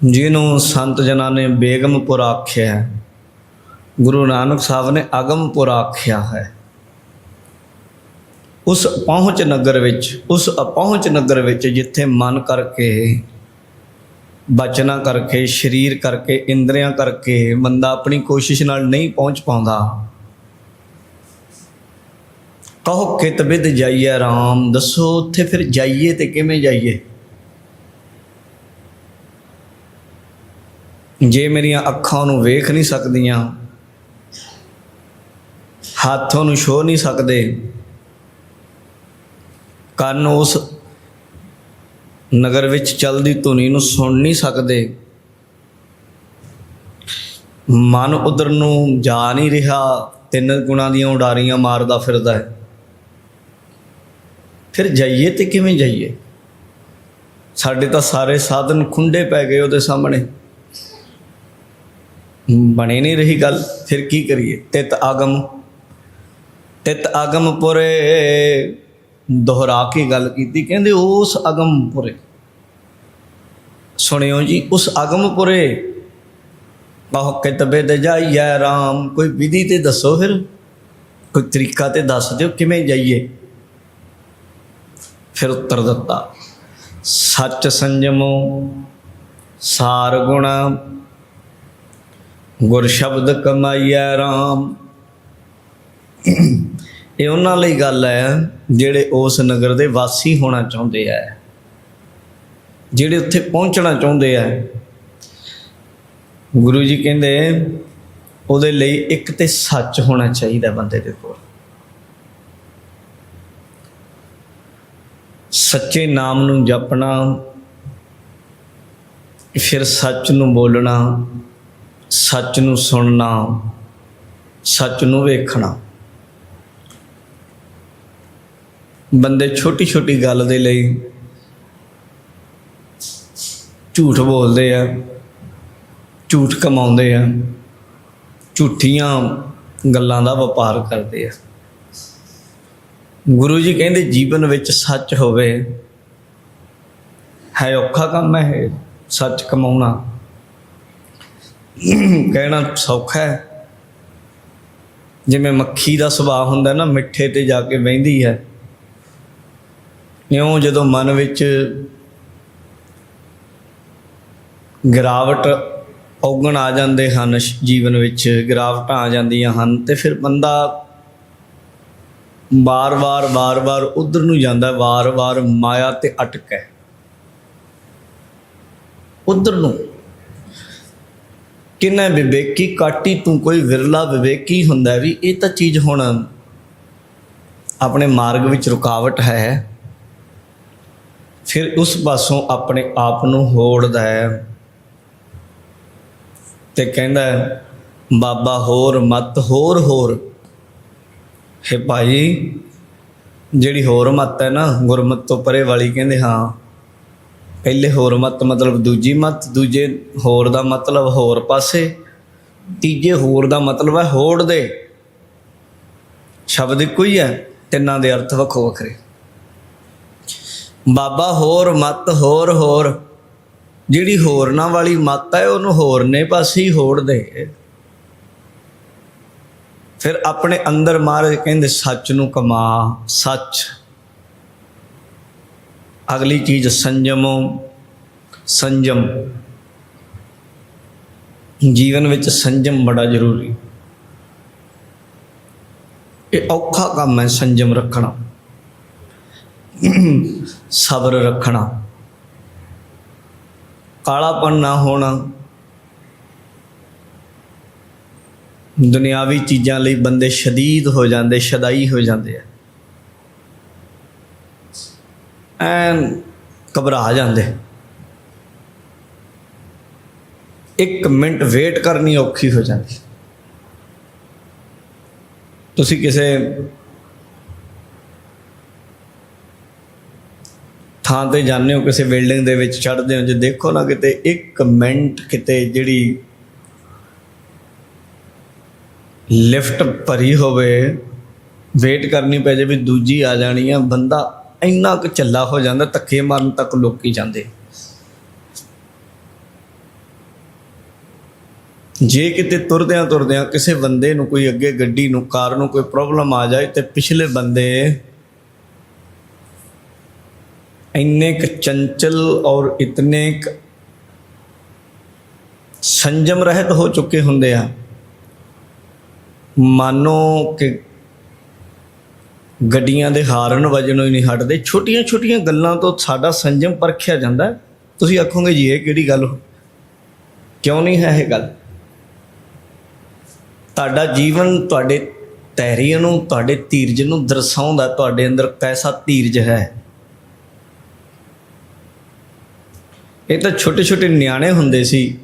ਜਿਹਨੂੰ ਸੰਤ ਜਨਾਂ ਨੇ ਬੇਗਮਪੁਰ ਆਖਿਆ ਹੈ, ਗੁਰੂ ਨਾਨਕ ਸਾਹਿਬ ਨੇ ਅਗਮਪੁਰ ਆਖਿਆ ਹੈ। ਉਸ ਪਹੁੰਚ ਨਗਰ ਵਿੱਚ, ਉਸ ਅਪਹੁੰਚ ਨਗਰ ਵਿੱਚ ਜਿੱਥੇ ਮਨ ਕਰਕੇ, ਬਚਨਾ ਕਰਕੇ, ਸਰੀਰ ਕਰਕੇ, ਇੰਦਰੀਆਂ ਕਰਕੇ ਬੰਦਾ ਆਪਣੀ ਕੋਸ਼ਿਸ਼ ਨਾਲ ਨਹੀਂ ਪਹੁੰਚ ਪਾਉਂਦਾ, ਕਹੋ ਕਿਤ ਵਿਦ ਜਾਈਏ ਰਾਮ, ਦੱਸੋ ਉੱਥੇ ਫਿਰ ਜਾਈਏ ਤੇ ਕਿਵੇਂ ਜਾਈਏ? ਜੇ ਮੇਰੀਆਂ ਅੱਖਾਂ ਨੂੰ ਵੇਖ ਨਹੀਂ ਸਕਦੀਆਂ, ਹੱਥੋਂ ਨੂੰ ਛੋ ਨਹੀਂ ਸਕਦੇ, ਕੰਨ ਉਸ ਨਗਰ ਵਿੱਚ ਚੱਲਦੀ ਧੁਨੀ ਨੂੰ ਸੁਣ ਨਹੀਂ ਸਕਦੇ, ਮਨ ਉਧਰ ਨੂੰ ਜਾ ਨਹੀਂ ਰਿਹਾ, ਤਿੰਨ ਗੁਣਾਂ ਦੀਆਂ ਉਡਾਰੀਆਂ ਮਾਰਦਾ ਫਿਰਦਾ ਹੈ। ਫਿਰ ਜਾਈਏ ਤੇ ਕਿਵੇਂ ਜਾਈਏ? ਸਾਡੇ ਤਾਂ ਸਾਰੇ ਸਾਧਨ ਖੁੰਡੇ ਪੈ ਗਏ ਉਹਦੇ ਸਾਹਮਣੇ। ਬਣੇ ਨਹੀਂ ਰਹੀ ਗੱਲ, ਫਿਰ ਕੀ ਕਰੀਏ? ਤਿਤ ਆਗਮ ਤਿਤ ਆਗਮ ਪੁਰੇ। ਦੁਹਰਾ ਕੇ ਗੱਲ ਕੀਤੀ, ਕਹਿੰਦੇ ਉਸ ਅਗਮਪੁਰੇ ਸੁਣਿਓ ਜੀ, ਉਸ ਅਗਮਪੁਰੇ ਕਹੋ ਕਿਤਬੇ ਤੇ ਜਾਈਏ ਰਾਮ। ਕੋਈ ਵਿਧੀ ਤੇ ਦੱਸੋ ਫਿਰ? ਕੋਈ ਤਰੀਕਾ ਤੇ ਦੱਸ ਦਿਓ, ਕਿਵੇਂ ਜਾਈਏ? ਫਿਰ ਉੱਤਰ ਦਿੱਤਾ, ਸੱਚ ਸੰਜਮੋ, ਸਾਰ ਗੁਣ ਗੁਰ ਸ਼ਬਦ ਕਮਾਈਐ ਰਾਮ। ਇਹ ਉਹਨਾਂ ਲਈ ਗੱਲ ਹੈ ਜਿਹੜੇ ਉਸ ਨਗਰ ਦੇ ਵਾਸੀ ਹੋਣਾ ਚਾਹੁੰਦੇ ਆ ਜਿਹੜੇ ਉੱਥੇ ਪਹੁੰਚਣਾ ਚਾਹੁੰਦੇ ਆ ਗੁਰੂ ਜੀ ਕਹਿੰਦੇ, ਉਹਦੇ ਲਈ ਇੱਕ ਤੇ ਸੱਚ ਹੋਣਾ ਚਾਹੀਦਾ ਬੰਦੇ ਦੇ ਕੋਲ। ਸੱਚੇ ਨਾਮ ਨੂੰ ਜਪਣਾ, ਫਿਰ ਸੱਚ ਨੂੰ ਬੋਲਣਾ ਸੱਚ ਨੂੰ ਸੁਣਨਾ ਸੱਚ ਨੂੰ ਵੇਖਣਾ। ਬੰਦੇ ਛੋਟੀ ਛੋਟੀ ਗੱਲ ਦੇ ਲਈ ਝੂਠ ਬੋਲਦੇ ਆ ਝੂਠ ਕਮਾਉਂਦੇ ਆ ਝੂਠੀਆਂ ਗੱਲਾਂ ਦਾ ਵਪਾਰ ਕਰਦੇ ਆ। ਗੁਰੂ ਜੀ ਕਹਿੰਦੇ ਜੀਵਨ ਵਿੱਚ ਸੱਚ ਹੋਵੇ ਹੈ ਔਖਾ ਕੰਮ ਹੈ ਇਹ, ਸੱਚ ਕਮਾਉਣਾ। ਕਹਿਣਾ ਸੌਖਾ ਹੈ। ਜਿਵੇਂ ਮੱਖੀ ਦਾ ਸੁਭਾਅ ਹੁੰਦਾ ਨਾ, ਮਿੱਠੇ ਤੇ ਜਾ ਕੇ ਬਹਿੰਦੀ ਹੈ। ਇਉਂ ਜਦੋਂ ਮਨ ਵਿੱਚ ਗਿਰਾਵਟ ਔਗਣ ਆ ਜਾਂਦੇ ਹਨ, ਜੀਵਨ ਵਿੱਚ ਗਿਰਾਵਟਾਂ ਆ ਜਾਂਦੀਆਂ ਹਨ, ਤੇ ਫਿਰ ਬੰਦਾ ਵਾਰ-ਵਾਰ ਵਾਰ-ਵਾਰ ਉਧਰ ਨੂੰ ਜਾਂਦਾ ਵਾਰ-ਵਾਰ ਮਾਇਆ ਤੇ ਅਟਕ ਹੈ। ਉਧਰ ਨੂੰ ਕਿੰਨਾ ਵਿਵੇਕੀ, ਕਾਟੀ ਤੂੰ ਕੋਈ ਵਿਰਲਾ ਵਿਵੇਕੀ ਹੁੰਦਾ ਵੀ, ਇਹ ਤਾਂ ਚੀਜ਼ ਹੁਣ ਆਪਣੇ ਮਾਰਗ ਵਿੱਚ ਰੁਕਾਵਟ ਹੈ। ਫਿਰ ਉਸ ਪਾਸੋਂ ਆਪਣੇ ਆਪ ਨੂੰ ਹੋੜਦਾ ਹੈ ਤੇ ਕਹਿੰਦਾ ਬਾਬਾ ਹੋਰ ਮਤ, ਹੋਰ ਹੋਰ। ਹੈ ਭਾਈ, ਜਿਹੜੀ ਹੋਰ ਮਤ ਹੈ ਨਾ, ਗੁਰਮਤ ਤੋਂ ਪਰੇ ਵਾਲੀ ਕਹਿੰਦੇ, ਹਾਂ ਪਹਿਲੇ ਹੋਰ ਮਤ ਮਤਲਬ ਦੂਜੀ ਮਤ, ਦੂਜੇ ਹੋਰ ਦਾ ਮਤਲਬ ਹੋਰ ਪਾਸੇ, ਤੀਜੇ ਹੋਰ ਦਾ ਮਤਲਬ ਹੈ ਹੋੜ ਦੇ। ਸ਼ਬਦ ਇੱਕੋ ਹੀ ਹੈ, ਤਿੰਨਾਂ ਦੇ ਅਰਥ ਵੱਖੋ ਵੱਖਰੇ। ਬਾਬਾ ਹੋਰ ਮਤ, ਹੋਰ ਹੋਰ। ਜਿਹੜੀ ਹੋਰਨਾਂ ਵਾਲੀ ਮਤ ਹੈ, ਉਹਨੂੰ ਹੋਰਨੇ ਪਾਸੇ ਹੀ ਹੋੜ ਦੇ। ਫਿਰ ਆਪਣੇ ਅੰਦਰ ਮਹਾਰਾਜ ਕਹਿੰਦੇ, ਸੱਚ ਨੂੰ ਕਮਾ, ਸੱਚ। ਅਗਲੀ ਚੀਜ਼ ਸੰਜਮੋ ਸੰਜਮ। ਜੀਵਨ ਵਿੱਚ ਸੰਜਮ ਬੜਾ ਜ਼ਰੂਰੀ। ਇਹ ਔਖਾ ਕੰਮ ਹੈ ਸੰਜਮ ਰੱਖਣਾ। ਸਬਰ ਰੱਖਣਾ। ਕਾਲਾਪਨ ਨਾ ਹੋਣਾ। ਦੁਨਿਆਵੀ ਚੀਜ਼ਾਂ ਲਈ ਬੰਦੇ ਸ਼ਦੀਦ ਹੋ ਜਾਂਦੇ, ਸ਼ਦਾਈ ਹੋ ਜਾਂਦੇ ਆ। ਐਨ ਘਬਰਾ ਜਾਂਦੇ। ਇੱਕ ਮਿੰਟ ਵੇਟ ਕਰਨੀ ਔਖੀ ਹੋ ਜਾਂਦੀ। ਤੁਸੀਂ ਕਿਸੇ ਥਾਂ ਤੇ ਜਾਂਦੇ ਹੋ, ਕਿਸੇ ਬਿਲਡਿੰਗ ਦੇ ਵਿੱਚ ਚੜ੍ਹਦੇ ਹੋ, ਜੇ ਦੇਖੋ ਨਾ ਕਿਤੇ ਇੱਕ ਮਿੰਟ ਕਿਤੇ ਜਿਹੜੀ ਲਿਫਟ ਭਰੀ ਹੋਵੇ, ਵੇਟ ਕਰਨੀ ਪੈ ਜਾਵੇ ਦੂਜੀ ਆ ਜਾਣੀ ਆ, ਬੰਦਾ ਇੰਨਾ ਕੁ ਝੱਲਾ ਹੋ ਜਾਂਦਾ, ਧੱਕੇ ਮਾਰਨ ਤੱਕ ਲੋਕੀ ਜਾਂਦੇ। ਜੇ ਕਿਤੇ ਤੁਰਦਿਆਂ ਤੁਰਦਿਆਂ ਕਿਸੇ ਬੰਦੇ ਨੂੰ ਕੋਈ ਅੱਗੇ ਗੱਡੀ ਨੂੰ, ਕਾਰ ਨੂੰ ਕੋਈ ਪ੍ਰੋਬਲਮ ਆ ਜਾਏ ਤੇ ਪਿਛਲੇ ਬੰਦੇ ਇੰਨੇ ਕ ਚੰਚਲ ਔਰ ਇਤਨੇ ਕ ਸੰਜਮ ਰਹਿਤ ਹੋ ਚੁੱਕੇ ਹੁੰਦੇ ਆ। ਮਾਨੋ ਕਿ ਗੱਡੀਆਂ ਦੇ ਹਾਰਨ ਵਜਣੋਂ ਹੀ ਨਹੀਂ ਹਟਦੇ। ਛੋਟੀਆਂ ਛੋਟੀਆਂ ਗੱਲਾਂ ਤੋਂ ਸਾਡਾ ਸੰਜਮ ਪਰਖਿਆ ਜਾਂਦਾ ਤੁਸੀਂ ਆਖੋਗੇ ਜੀ, ਇਹ ਕਿਹੜੀ ਗੱਲ ਕਿਉਂ ਨਹੀਂ ਹੈ ਇਹ ਗੱਲ? ਤੁਹਾਡਾ ਜੀਵਨ ਤੁਹਾਡੇ ਧੈर्य ਨੂੰ, ਤੁਹਾਡੇ ਧੀਰਜ ਨੂੰ ਦਰਸਾਉਂਦਾ ਤੁਹਾਡੇ ਅੰਦਰ ਕੈਸਾ ਧੀਰਜ ਹੈ? ਇਹ ਤਾਂ ਛੋਟੇ ਛੋਟੇ ਨਿਆਣੇ ਹੁੰਦੇ ਸੀ।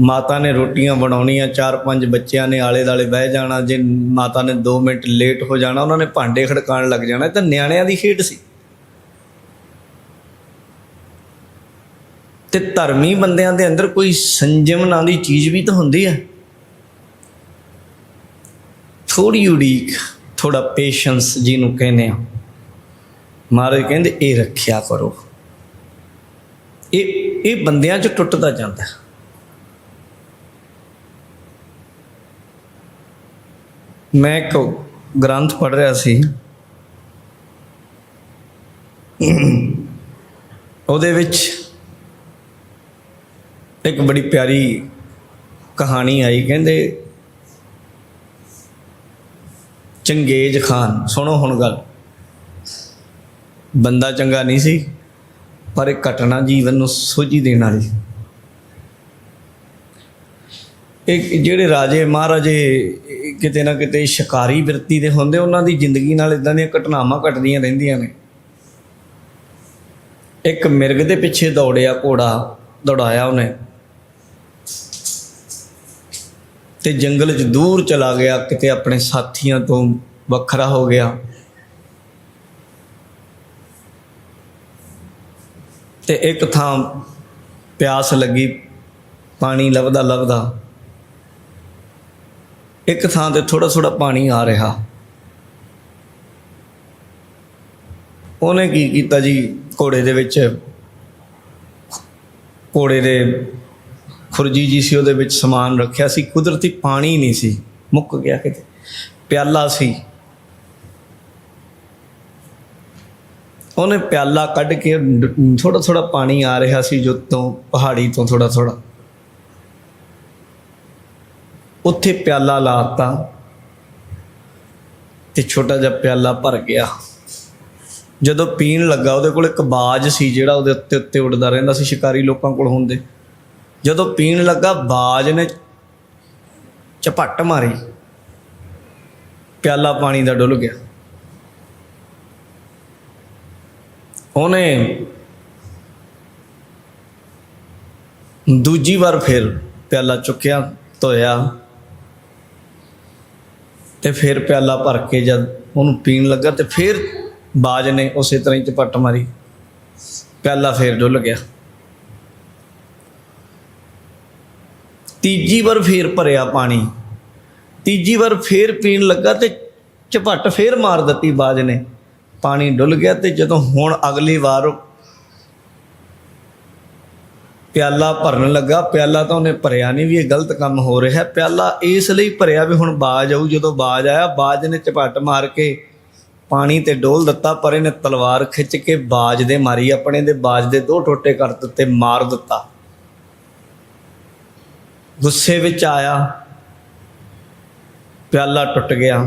ਮਾਤਾ ਨੇ ਰੋਟੀਆਂ ਬਣਾਉਣੀਆਂ, ਚਾਰ ਪੰਜ ਬੱਚਿਆਂ ਨੇ ਆਲੇ ਦਾਲੇ ਬਹਿ ਜਾਣਾ, ਜੇ ਮਾਤਾ ਨੇ 2 ਮਿੰਟ ਲੇਟ ਹੋ ਜਾਣਾ, ਉਹਨਾਂ ਨੇ ਭਾਂਡੇ ਖੜਕਾਉਣ ਲੱਗ ਜਾਣਾ, ਇਹ ਤਾਂ ਨਿਆਣਿਆਂ ਦੀ ਖੇਡ ਸੀ। ਤੇ ਧਰਮੀ ਬੰਦਿਆਂ ਦੇ ਅੰਦਰ ਕੋਈ ਸੰਜਮ ਨਾਂ ਦੀ ਚੀਜ਼ ਵੀ ਤਾਂ ਹੁੰਦੀ ਹੈ ਥੋੜੀ ਉਡੀਕ ਥੋੜਾ ਪੇਸ਼ੈਂਸ ਜਿਹਨੂੰ ਕਹਿੰਦੇ ਆ। ਮਹਾਰਾਜ ਕਹਿੰਦੇ, ਇਹ ਰੱਖਿਆ ਕਰੋ। ਇਹ ਇਹ ਬੰਦਿਆਂ 'ਚ ਟੁੱਟਦਾ ਜਾਂਦਾ। ਹੈ। ਮੈਂ ਇੱਕ ਗ੍ਰੰਥ ਪੜ੍ਹ ਰਿਹਾ ਸੀ। ਉਹਦੇ ਵਿੱਚ ਇੱਕ ਬੜੀ ਪਿਆਰੀ ਕਹਾਣੀ ਆਈ, ਕਹਿੰਦੇ, ਚੰਗੇਜ ਖਾਨ, ਸੁਣੋ ਹੁਣ ਗੱਲ। ਬੰਦਾ ਚੰਗਾ ਨਹੀਂ ਸੀ, ਪਰ ਇਹ ਘਟਨਾ ਜੀਵਨ ਨੂੰ ਸੋਝੀ ਦੇਣ ਵਾਲੀ ਇਹ ਜਿਹੜੇ ਰਾਜੇ ਮਹਾਰਾਜੇ ਕਿਤੇ ਨਾ ਕਿਤੇ ਸ਼ਿਕਾਰੀ ਬਿਰਤੀ ਦੇ ਹੁੰਦੇ, ਉਹਨਾਂ ਦੀ ਜ਼ਿੰਦਗੀ ਨਾਲ ਇਦਾਂ ਦੀਆਂ ਘਟਨਾਵਾਂ ਘਟਦੀਆਂ ਰਹਿੰਦੀਆਂ ਨੇ। ਇੱਕ ਮਿਰਗ ਦੇ ਪਿੱਛੇ ਦੌੜਿਆ ਘੋੜਾ, ਦੌੜਾਇਆ ਉਹਨੇ। ਤੇ ਜੰਗਲ 'ਚ ਦੂਰ ਚਲਾ ਗਿਆ, ਕਿਤੇ ਆਪਣੇ ਸਾਥੀਆਂ ਤੋਂ ਵੱਖਰਾ ਹੋ ਗਿਆ। ਤੇ ਇੱਕ ਥਾਂ ਪਿਆਸ ਲੱਗੀ, ਪਾਣੀ ਲੱਭਦਾ ਲੱਭਦਾ ਇੱਕ ਥਾਂ ਤੇ ਥੋੜਾ ਥੋੜਾ ਪਾਣੀ ਆ ਰਿਹਾ। ਉਹਨੇ ਕੀ ਕੀਤਾ ਜੀ ਘੋੜੇ ਦੇ ਵਿੱਚ? ਘੋੜੇ ਦੇ ਖੁਰਜੀ ਜੀ ਸੀ, ਉਹਦੇ ਵਿੱਚ ਸਮਾਨ ਰੱਖਿਆ ਸੀ। ਕੁਦਰਤੀ ਪਾਣੀ ਨਹੀਂ ਸੀ, ਮੁੱਕ ਗਿਆ ਕਿਤੇ। ਪਿਆਲਾ ਸੀ। ਉਹਨੇ ਪਿਆਲਾ ਕੱਢ ਕੇ ਥੋੜਾ ਥੋੜਾ ਪਾਣੀ ਆ ਰਿਹਾ ਸੀ, ਜੋ ਤੋਂ ਪਹਾੜੀ ਤੋਂ ਥੋੜਾ ਥੋੜਾ ਉੱਥੇ ਪਿਆਲਾ ਲਾਤਾ ਤੇ ਛੋਟਾ ਜਿਹਾ ਪਿਆਲਾ ਭਰ ਗਿਆ। ਜਦੋਂ ਪੀਣ ਲੱਗਾ, ਉਹਦੇ ਕੋਲ ਇੱਕ ਬਾਜ ਸੀ ਜਿਹੜਾ ਉਹਦੇ ਉੱਤੇ ਉੱਤੇ ਉੱਡਦਾ ਰਹਿੰਦਾ ਸੀ, ਸ਼ਿਕਾਰੀ ਲੋਕਾਂ ਕੋਲ ਹੁੰਦੇ। ਜਦੋਂ ਪੀਣ ਲੱਗਾ, ਬਾਜ ਨੇ ਝਪੱਟ ਮਾਰੀ। ਪਿਆਲਾ ਪਾਣੀ ਦਾ ਡੁੱਲ ਗਿਆ। ਉਹਨੇ ਦੂਜੀ ਵਾਰ ਫਿਰ ਪਿਆਲਾ ਚੁੱਕਿਆ, ਧੋਇਆ। ਤੇ ਫਿਰ ਪਿਆਲਾ ਭਰ ਕੇ ਜਦ ਉਹਨੂੰ ਪੀਣ ਲੱਗਾ ਤੇ ਫਿਰ ਬਾਜ ਨੇ ਉਸੇ ਤਰ੍ਹਾਂ ਹੀ ਝਪੱਟ ਮਾਰੀ। ਪਿਆਲਾ ਫਿਰ ਡੁੱਲ ਗਿਆ। ਤੀਜੀ ਵਾਰ ਫੇਰ ਭਰਿਆ ਪਾਣੀ। ਤੀਜੀ ਵਾਰ ਫੇਰ ਪੀਣ ਲੱਗਾ ਤੇ ਝਪੱਟ ਫੇਰ ਮਾਰ ਦਿੱਤੀ ਬਾਜ ਨੇ। ਪਾਣੀ ਡੁੱਲ ਗਿਆ ਤੇ ਜਦੋਂ ਹੁਣ ਅਗਲੀ ਵਾਰ ਪਿਆਲਾ ਭਰਨ ਲੱਗਾ। ਪਿਆਲਾ ਤਾਂ ਉਹਨੇ ਭਰਿਆ ਨਹੀਂ ਵੀ, ਇਹ ਗਲਤ ਕੰਮ ਹੋ ਰਿਹਾ। ਹੈ ਪਿਆਲਾ ਇਸ ਲਈ ਭਰਿਆ ਵੀ ਹੁਣ ਬਾਜ ਆਊ, ਜਦੋਂ ਬਾਜ ਆਇਆ, ਬਾਜ ਨੇ ਝਪੱਟ ਮਾਰ ਕੇ ਪਾਣੀ ਤੇ ਡੋਲ ਦਿੱਤਾ, ਪਰ ਇਹਨੇ ਤਲਵਾਰ ਖਿੱਚ ਕੇ ਬਾਜ ਦੇ ਮਾਰੀ, ਆਪਣੇ ਦੇ ਬਾਜ ਦੇ ਦੋ ਟੋਟੇ ਕਰ ਦਿੱਤੇ, ਮਾਰ ਦਿੱਤਾ। ਗੁੱਸੇ ਵਿੱਚ ਆਇਆ, ਪਿਆਲਾ ਟੁੱਟ ਗਿਆ।